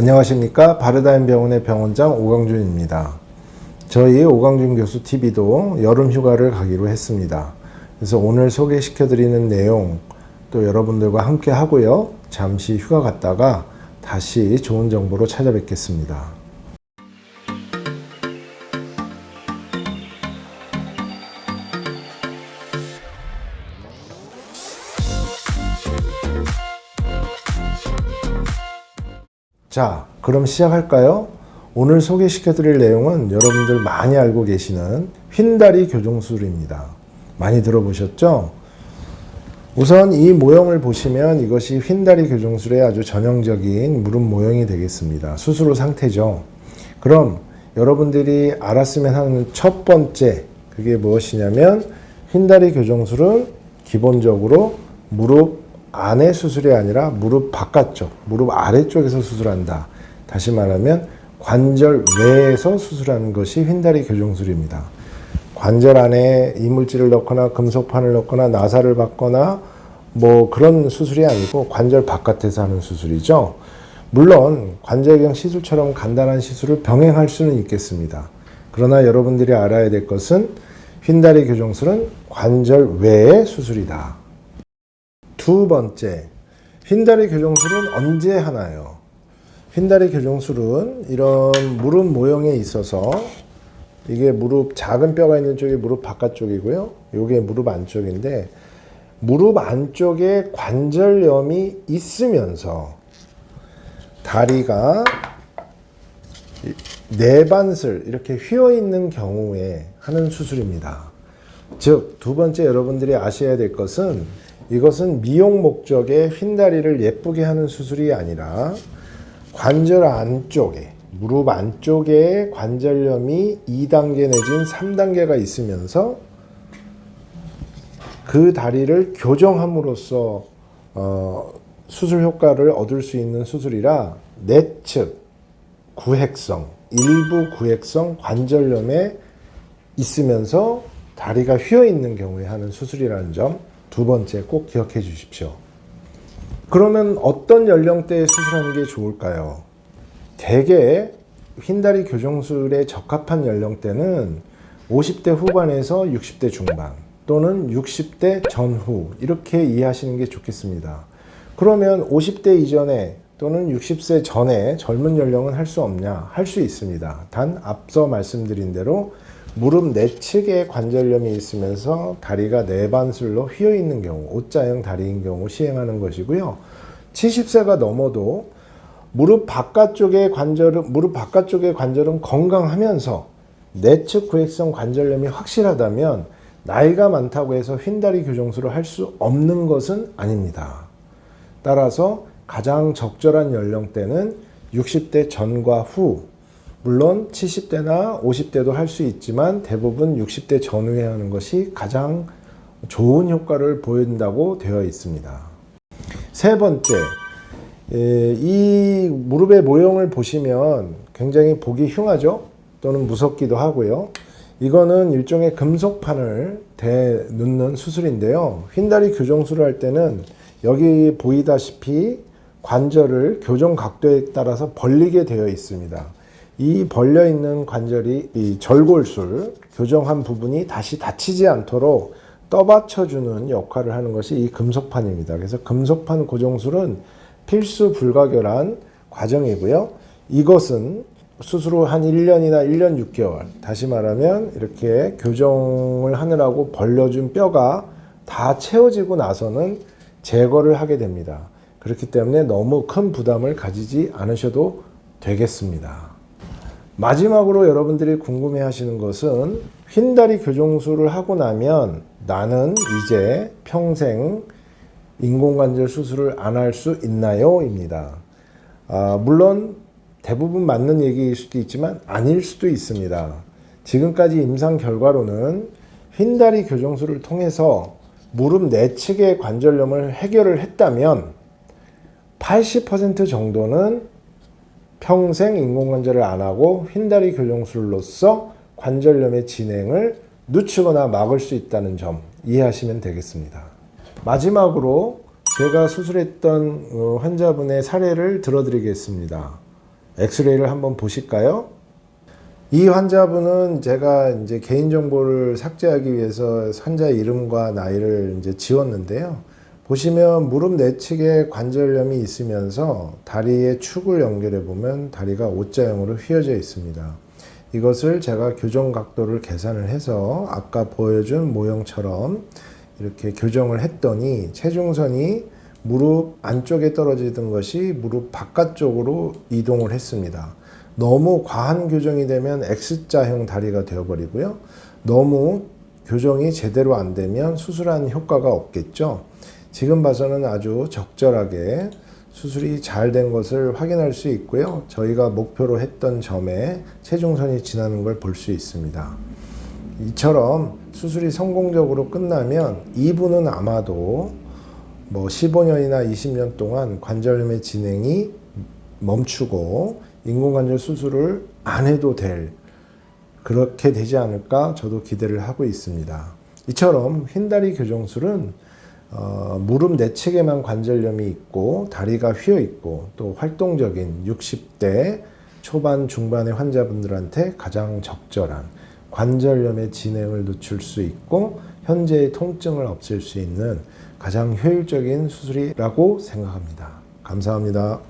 안녕하십니까 바르다임 병원의 병원장 오강준입니다. 저희 오강준 교수 TV도 여름 휴가를 가기로 했습니다. 그래서 오늘 소개시켜 드리는 내용 또 여러분들과 함께 하고요. 잠시 휴가 갔다가 다시 좋은 정보로 찾아뵙겠습니다. 자, 그럼 시작할까요? 오늘 소개시켜 드릴 내용은 여러분들 많이 알고 계시는 휜다리 교정술입니다. 많이 들어보셨죠? 우선 이 모형을 보시면 이것이 휜다리 교정술의 아주 전형적인 무릎 모형이 되겠습니다. 수술 후 상태죠. 그럼 여러분들이 알았으면 하는 첫 번째 그게 무엇이냐면 휜다리 교정술은 기본적으로 무릎 안의 수술이 아니라 무릎 바깥쪽, 무릎 아래쪽에서 수술한다. 다시 말하면 관절 외에서 수술하는 것이 휜다리 교정술입니다. 관절 안에 이물질을 넣거나 금속판을 넣거나 나사를 받거나 뭐 그런 수술이 아니고 관절 바깥에서 하는 수술이죠. 물론 관절경 시술처럼 간단한 시술을 병행할 수는 있겠습니다. 그러나 여러분들이 알아야 될 것은 휜다리 교정술은 관절 외의 수술이다. 두 번째, 휜다리 교정술은 언제 하나요? 휜다리 교정술은 이런 무릎 모형에 있어서 이게 무릎 작은 뼈가 있는 쪽이 무릎 바깥쪽이고요. 요게 무릎 안쪽인데 무릎 안쪽에 관절염이 있으면서 다리가 내반슬 이렇게 휘어 있는 경우에 하는 수술입니다. 즉, 두 번째 여러분들이 아셔야 될 것은 이것은 미용 목적의 휜다리를 예쁘게 하는 수술이 아니라 관절 안쪽에 무릎 안쪽에 관절염이 2단계 내진 3단계가 있으면서 그 다리를 교정함으로써 어, 수술 효과를 얻을 수 있는 수술이라 내측 구획성 일부 구획성 관절염에 있으면서 다리가 휘어 있는 경우에 하는 수술이라는 점 두 번째 꼭 기억해 주십시오. 그러면 어떤 연령대에 수술하는 게 좋을까요? 대개 휜다리 교정술에 적합한 연령대는 50대 후반에서 60대 중반 또는 60대 전후 이렇게 이해하시는 게 좋겠습니다. 그러면 50대 이전에 또는 60세 전에 젊은 연령은 할 수 없냐? 할 수 있습니다. 단 앞서 말씀드린 대로 무릎 내측에 관절염이 있으면서 다리가 내반슬로 휘어 있는 경우, O자형 다리인 경우 시행하는 것이고요. 70세가 넘어도 무릎 바깥쪽의 관절은 무릎 바깥쪽의 관절은 건강하면서 내측 구획성 관절염이 확실하다면 나이가 많다고 해서 휜다리 교정술을 할 수 없는 것은 아닙니다. 따라서 가장 적절한 연령대는 60대 전과 후 물론 70대나 50대도 할 수 있지만 대부분 60대 전후에 하는 것이 가장 좋은 효과를 보인다고 되어 있습니다. 세 번째, 이 무릎의 모형을 보시면 굉장히 보기 흉하죠? 또는 무섭기도 하고요. 이거는 일종의 금속판을 대 넣는 수술인데요. 휜다리 교정술을 할 때는 여기 보이다시피 관절을 교정 각도에 따라서 벌리게 되어 있습니다. 이 벌려 있는 관절이 이 절골술 교정한 부분이 다시 다치지 않도록 떠받쳐주는 역할을 하는 것이 이 금속판입니다. 그래서 금속판 고정술은 필수 불가결한 과정이고요. 이것은 수술 후 한 1년이나 1년 6개월, 다시 말하면 이렇게 교정을 하느라고 벌려준 뼈가 다 채워지고 나서는 제거를 하게 됩니다. 그렇기 때문에 너무 큰 부담을 가지지 않으셔도 되겠습니다. 마지막으로 여러분들이 궁금해 하시는 것은 휜다리 교정술을 하고 나면 나는 이제 평생 인공관절 수술을 안 할 수 있나요? 입니다. 아, 물론 대부분 맞는 얘기일 수도 있지만 아닐 수도 있습니다. 지금까지 임상 결과로는 휜다리 교정술을 통해서 무릎 내측의 관절염을 해결을 했다면 80% 정도는 평생 인공관절을 안 하고 휜다리 교정술로서 관절염의 진행을 늦추거나 막을 수 있다는 점 이해하시면 되겠습니다. 마지막으로 제가 수술했던 어, 환자분의 사례를 들어드리겠습니다. 엑스레이를 한번 보실까요? 이 환자분은 제가 이제 개인정보를 삭제하기 위해서 환자 이름과 나이를 이제 지웠는데요. 보시면 무릎 내측에 관절염이 있으면서 다리의 축을 연결해 보면 다리가 O자형으로 휘어져 있습니다. 이것을 제가 교정 각도를 계산을 해서 아까 보여준 모형처럼 이렇게 교정을 했더니 체중선이 무릎 안쪽에 떨어지던 것이 무릎 바깥쪽으로 이동을 했습니다. 너무 과한 교정이 되면 X자형 다리가 되어버리고요. 너무 교정이 제대로 안 되면 수술한 효과가 없겠죠. 지금 봐서는 아주 적절하게 수술이 잘 된 것을 확인할 수 있고요. 저희가 목표로 했던 점에 체중선이 지나는 걸 볼 수 있습니다. 이처럼 수술이 성공적으로 끝나면 이분은 아마도 뭐 15년이나 20년 동안 관절염의 진행이 멈추고 인공관절 수술을 안 해도 될 그렇게 되지 않을까 저도 기대를 하고 있습니다. 이처럼 휜다리 교정술은 어, 무릎 내측에만 관절염이 있고 다리가 휘어 있고 또 활동적인 60대 초반 중반의 환자분들한테 가장 적절한 관절염의 진행을 늦출 수 있고 현재의 통증을 없앨 수 있는 가장 효율적인 수술이라고 생각합니다. 감사합니다.